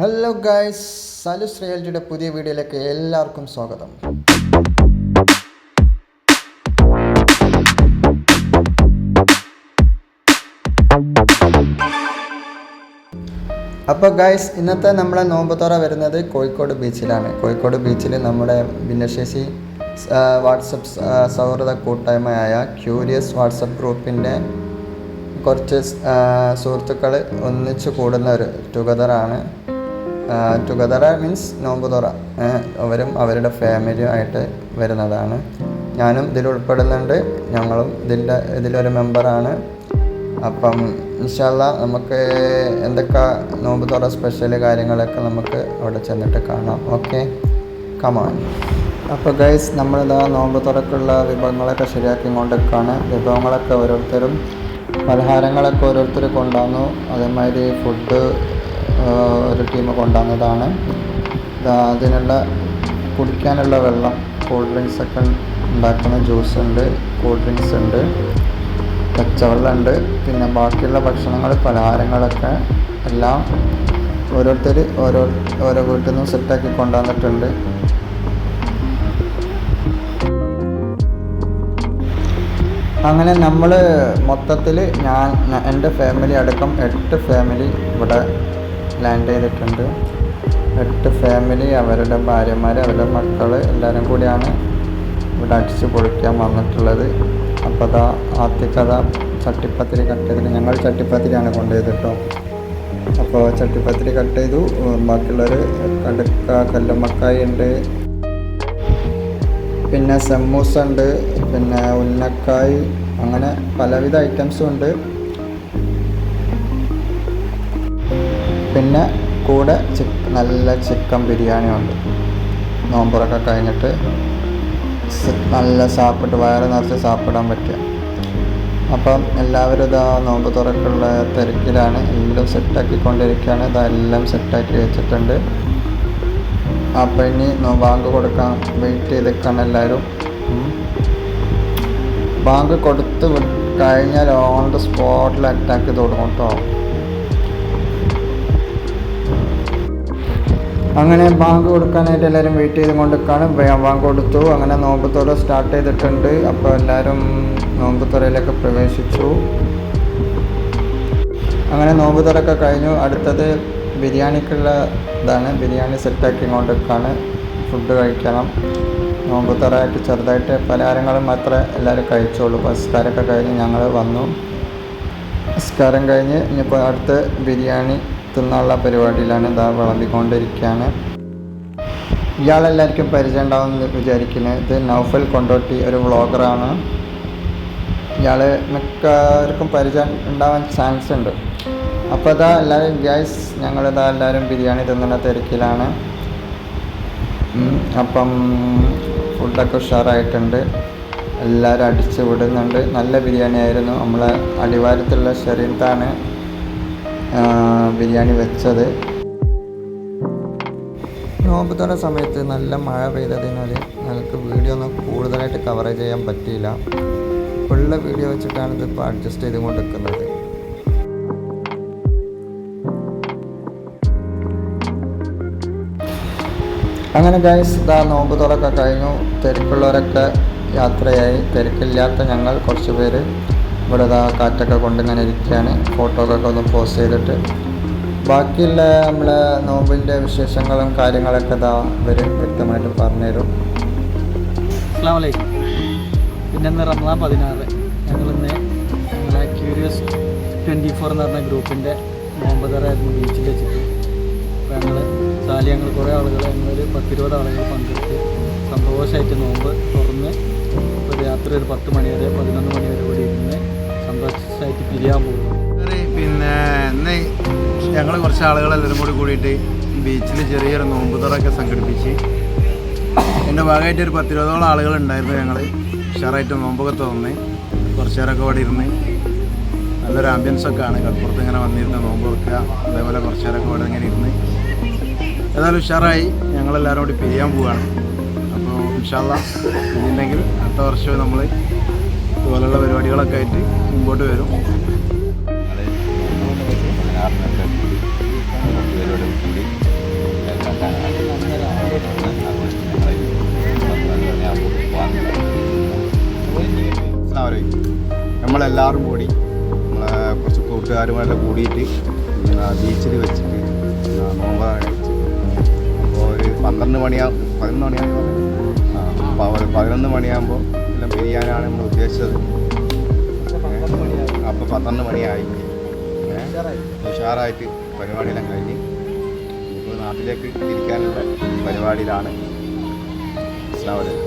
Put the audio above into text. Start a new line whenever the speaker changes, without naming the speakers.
Hello guys സാലുസ് റിയാലിറ്റിയുടെ പുതിയ വീഡിയോയിലേക്ക് എല്ലാവർക്കും സ്വാഗതം. അപ്പോൾ ഗായ്സ് ഇന്നത്തെ നമ്മളെ നോമ്പത്തോറ വരുന്നത് കോഴിക്കോട് ബീച്ചിലാണ്. കോഴിക്കോട് ബീച്ചിൽ നമ്മുടെ ഭിന്നശേഷി വാട്സപ്പ് സൗഹൃദ കൂട്ടായ്മയായ ക്യൂരിയസ് വാട്സപ്പ് ഗ്രൂപ്പിന്റെ കുറച്ച് സുഹൃത്തുക്കൾ ഒന്നിച്ചു കൂടുന്ന ഒരു ടുഗദറാണ് ടുഗദർ മീൻസ് നോമ്പുതുറ. അവരും അവരുടെ ഫാമിലിയും ആയിട്ട് വരുന്നതാണ്. ഞാനും ഇതിൽ ഉൾപ്പെടുന്നുണ്ട്. ഞങ്ങളും ഇതിന്റെ ഇതിലൊരു മെമ്പറാണ് അപ്പം ഇൻഷാല്ല നമുക്ക് എന്തൊക്കെ നോമ്പ് തുറ സ്പെഷ്യൽ കാര്യങ്ങളൊക്കെ നമുക്ക് അവിടെ ചെന്നിട്ട് കാണാം. ഓക്കെ കമാൻ അപ്പോൾ ഗൈസ് നമ്മളിതാ നോമ്പ് തുറക്കുള്ള വിഭവങ്ങളൊക്കെ ശരിയാക്കി കൊണ്ടിരിക്കുകയാണ് വിഭവങ്ങളൊക്കെ ഓരോരുത്തരും പലഹാരങ്ങളൊക്കെ ഓരോരുത്തർ കൊണ്ടുവന്നു. അതേമാതിരി ഫുഡ് ഒരു ടീം കൊണ്ടുവന്നതാണ്. അതിനുള്ള കുടിക്കാനുള്ള വെള്ളം കൂൾ ഡ്രിങ്ക്സ് ഒക്കെ ഉണ്ടാക്കുന്ന ജ്യൂസ് ഉണ്ട് കൂൾ ഡ്രിങ്ക്സ് ഉണ്ട് പച്ചവെള്ളമുണ്ട് പിന്നെ ബാക്കിയുള്ള ഭക്ഷണങ്ങൾ പലഹാരങ്ങളൊക്കെ എല്ലാം ഓരോരുത്തർ ഓരോ ഓരോ വീട്ടിൽ നിന്നും സെറ്റാക്കി കൊണ്ടുവന്നിട്ടുണ്ട്. അങ്ങനെ നമ്മൾ മൊത്തത്തിൽ ഞാൻ എന്റെ ഫാമിലി അടക്കം എട്ട് ഫാമിലി ഇവിടെ ലാൻഡ് ചെയ്തിട്ടുണ്ട്. എട്ട് ഫാമിലി അവരുടെ ഭാര്യമാർ അവരുടെ മക്കൾ എല്ലാവരും കൂടിയാണ് ഇവിടെ അടിച്ചു പൊളിക്കാൻ വന്നിട്ടുള്ളത്. അപ്പോൾ അതാ ആദ്യ കഥ ചട്ടിപ്പത്തിരി കട്ട് ചെയ്തിട്ട് ഞങ്ങൾ ചട്ടിപ്പത്തിരിയാണ് കൊണ്ടുപോയത് കേട്ടോ അപ്പോൾ ചട്ടിപ്പത്തിരി കട്ട് ചെയ്തു. ബാക്കിയുള്ളവർ കടുക്ക കല്ലുമ്മക്കായ ഉണ്ട്. പിന്നെ സെമ്മൂസ ഉണ്ട്. പിന്നെ ഉന്നക്കായ്. അങ്ങനെ പലവിധ ഐറ്റംസും ഉണ്ട്. പിന്നെ കൂടെ ചിക്ക് നല്ല ചിക്കൻ ബിരിയാണി ഉണ്ട്. നോമ്പുറൊക്കെ കഴിഞ്ഞിട്ട് നല്ല സാപ്പിട്ട് വയറ് നിറച്ച് സാപ്പിടാൻ പറ്റുക. അപ്പം എല്ലാവരും ഇതാ നോമ്പ് തുറക്കുള്ള തിരക്കിലാണ്. എല്ലാം സെറ്റാക്കിക്കൊണ്ടിരിക്കുകയാണ്. ഇതെല്ലാം സെറ്റാക്കി വെച്ചിട്ടുണ്ട്. അപ്പം ഇനി ബാങ്ക് കൊടുക്കാൻ വെയിറ്റ് ചെയ്ത് നിൽക്കണം എല്ലാവരും ബാങ്ക് കൊടുത്ത് കഴിഞ്ഞാൽ ഓൺ ദ സ്പോട്ടിൽ അറ്റാക്ക് തുടങ്ങും കേട്ടോ. അങ്ങനെ ബാങ്ക് കൊടുക്കാനായിട്ട് എല്ലാവരും വെയിറ്റ് ചെയ്ത് കൊണ്ടിരിക്കുകയാണ് ബാങ്ക് കൊടുത്തു. അങ്ങനെ നോമ്പ് സ്റ്റാർട്ട് ചെയ്തിട്ടുണ്ട്. അപ്പോൾ എല്ലാവരും നോമ്പ് തുറയിലൊക്കെ പ്രവേശിച്ചു. അങ്ങനെ നോമ്പ് തുറക്കെ കഴിഞ്ഞു. അടുത്തത് ബിരിയാണിക്കുള്ള ഇതാണ്. ബിരിയാണി സെറ്റാക്കി കൊണ്ടിരിക്കുകയാണ് ഫുഡ് കഴിക്കണം. നോമ്പ് ചെറുതായിട്ട് പലഹാരങ്ങളും മാത്രമേ എല്ലാവരും കഴിച്ചോളൂ പസ്കാരൊക്കെ കഴിഞ്ഞ് ഞങ്ങൾ വന്നു. നിസ്കാരം കഴിഞ്ഞ് ഇനിയിപ്പോൾ അടുത്ത് ബിരിയാണി തിന്നാനുള്ള പരിപാടിയിലാണ് ഇതാ വിളമ്പിക്കൊണ്ടിരിക്കുകയാണ് ഇയാളെല്ലാവർക്കും പരിചയം ഉണ്ടാവുമെന്ന് വിചാരിക്കുന്നത് ഇത് നൗഫൽ കൊണ്ടോട്ടി ഒരു വ്ളോഗറാണ്. ഇയാൾ മിക്കവർക്കും പരിചയം ഉണ്ടാവാൻ ചാൻസ് ഉണ്ട്. അപ്പോൾ ഇതാ എല്ലാവരും ഗ്യാസ് ഞങ്ങളിതാ എല്ലാവരും ബിരിയാണി തിന്നുന്ന തിരക്കിലാണ്. അപ്പം ഫുഡൊക്കെ ഉഷാറായിട്ടുണ്ട്. എല്ലാവരും അടിച്ച് വിടുന്നുണ്ട് നല്ല ബിരിയാണി ആയിരുന്നു നമ്മളെ അടിവാരത്തുള്ള ഷെരീത്താണ് ബിരിയാണി വെച്ചത്. നോമ്പ് തുറ സമയത്ത് നല്ല മഴ പെയ്തതിനാൽ ഞങ്ങൾക്ക് വീഡിയോ ഒന്നും കൂടുതലായിട്ട് കവർ ചെയ്യാൻ പറ്റിയില്ല. ഉള്ള വീഡിയോ വെച്ചിട്ടാണ് ഇതിപ്പോൾ അഡ്ജസ്റ്റ് ചെയ്ത് കൊണ്ടിരിക്കുന്നത് അങ്ങനെ ഗൈസ് ഇതാ നോമ്പ് തുറക്കെ കഴിഞ്ഞു. തിരക്കുള്ളവരൊക്കെ യാത്രയായി. തിരക്കില്ലാത്ത ഞങ്ങൾ കുറച്ച് പേര് ഇവിടെ ഇതാ കാറ്റൊക്കെ കൊണ്ട് ഇങ്ങനെ ഇരിക്കുകയാണ് ഫോട്ടോ ഒന്ന് പോസ്റ്റ് ചെയ്തിട്ട്. ബാക്കിയുള്ള നമ്മളെ നോമ്പിന്റെ വിശേഷങ്ങളും കാര്യങ്ങളൊക്കെ ഇതാ ഇവർ വ്യക്തമായിട്ട് പറഞ്ഞുതരും.
പിന്നെ റമദാൻ പതിനാറ്. ഞങ്ങളിന്ന് ഞങ്ങളെ ക്യൂരിയസ് ട്വന്റി ഫോർ എന്ന് പറഞ്ഞ ഗ്രൂപ്പിന്റെ നോമ്പതറായിരുന്നു ബീച്ചിൽ വെച്ചിട്ട്. അപ്പോൾ ഞങ്ങൾ താലി ഞങ്ങൾ കുറേ ആളുകൾ ഞങ്ങളൊരു പത്തിരുപത് ആളുകൾ പങ്കെടുത്ത് സന്തോഷമായിട്ട് നോമ്പ് തുറന്ന് ഒരു രാത്രി ഒരു പത്ത് മണി വരെ പതിനൊന്ന്
പിന്നെ ഇന്ന് ഞങ്ങൾ കുറച്ച് ആളുകളെല്ലാവരും കൂടി കൂടിയിട്ട് ബീച്ചിൽ ചെറിയൊരു നോമ്പ് തുറയൊക്കെ സംഘടിപ്പിച്ച് എന്റെ ഭാഗമായിട്ട് ഒരു പത്തിരുപതോളം ആളുകൾ ഉണ്ടായിരുന്നു ഞങ്ങൾ ഉഷാറായിട്ട് നോമ്പൊക്കെ തുറന്ന് കുറച്ച് നേരമൊക്കെ ഇവിടെ ഇരുന്ന് നല്ലൊരു ആംബിയൻസ് ഒക്കെ ആണ്. കടപ്പുറത്ത് ഇങ്ങനെ വന്നിരുന്ന നോമ്പ് വെക്കുക അതേപോലെ കുറച്ച് നേരമൊക്കെ ഇവിടെ ഇങ്ങനെ ഇരുന്ന് ഏതായാലും ഉഷാറായി. ഞങ്ങളെല്ലാവരും കൂടി പിരിയാൻ പോവുകയാണ് അപ്പോൾ ഇൻഷാല്ല ഇല്ലെങ്കിൽ അടുത്ത വർഷം നമ്മൾ ഇതുപോലുള്ള പരിപാടികളൊക്കെ ആയിട്ട് മുമ്പോട്ട് വരും.
നമ്മളെല്ലാവരും കൂടി നമ്മളെ കുറച്ച് കൂട്ടുകാരുമായിട്ട് കൂടിയിട്ട് ബീച്ചിൽ വെച്ചിട്ട് നോമ്പാണ് അപ്പോൾ ഒരു പന്ത്രണ്ട് മണിയാകും പതിനൊന്ന് മണിയാകുമ്പോൾ പതിനൊന്ന് മണിയാകുമ്പോൾ എല്ലാം പിരിയാനാണ് നമ്മൾ ഉദ്ദേശിച്ചത്. ഇപ്പോൾ പന്ത്രണ്ട് മണിയായി. ഉഷാറായിട്ട് പരിപാടിയെല്ലാം കഴിഞ്ഞ് ഇപ്പോൾ നാട്ടിലേക്ക് തിരിക്കാനുള്ള പരിപാടിയിലാണ്. അസ്ലാമലൈക്കും